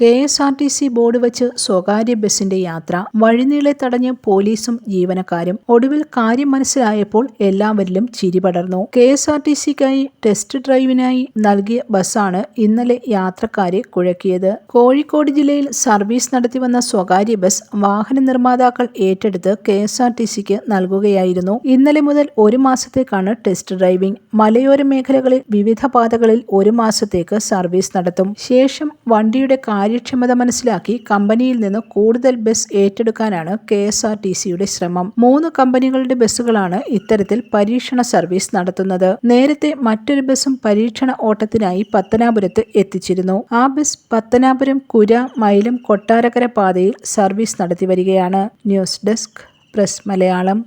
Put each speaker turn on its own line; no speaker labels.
K S R T C board വെച്ച് സ്വകാര്യ ബസിന്റെ യാത്ര വഴിനീളെ തടഞ്ഞ് പോലീസും ജീവനക്കാരും ഒടുവിൽ കാര്യം മനസ്സിലായപ്പോൾ എല്ലാവരിലും ചിരി പടർന്നു. കെ എസ് ആർ ടി സിക്കായി ടെസ്റ്റ് ഡ്രൈവിനായി നൽകിയ ബസ്സാണ് ഇന്നലെ യാത്രക്കാരെ കുഴക്കിയത്. കോഴിക്കോട് ജില്ലയിൽ സർവീസ് നടത്തിവന്ന സ്വകാര്യ ബസ് വാഹന നിർമ്മാതാക്കൾ ഏറ്റെടുത്ത് കെ എസ് ആർ ടി സിക്ക് നൽകുകയായിരുന്നു. ഇന്നലെ മുതൽ ഒരു മാസത്തേക്കാണ് ടെസ്റ്റ് ഡ്രൈവിംഗ്. മലയോര മേഖലകളിൽ വിവിധ പാതകളിൽ ഒരു മാസത്തേക്ക് സർവീസ് നടത്തും. ശേഷം വണ്ടിയുടെ കാര്യക്ഷമത മനസ്സിലാക്കി കമ്പനിയിൽ നിന്ന് കൂടുതൽ ബസ് ഏറ്റെടുക്കാനാണ് കെ എസ് ആർ ടി സിയുടെ ശ്രമം. മൂന്ന് കമ്പനികളുടെ ബസ്സുകളാണ് ഇത്തരത്തിൽ പരീക്ഷണ സർവീസ് നടത്തുന്നത്. നേരത്തെ മറ്റൊരു ബസ്സും പരീക്ഷണ ഓട്ടത്തിനായി പത്തനാപുരത്ത് എത്തിച്ചിരുന്നു. ആ ബസ് പത്തനാപുരം കുര മൈലം കൊട്ടാരക്കര പാതയിൽ സർവീസ് നടത്തി വരികയാണ്. News desk press Malayalam.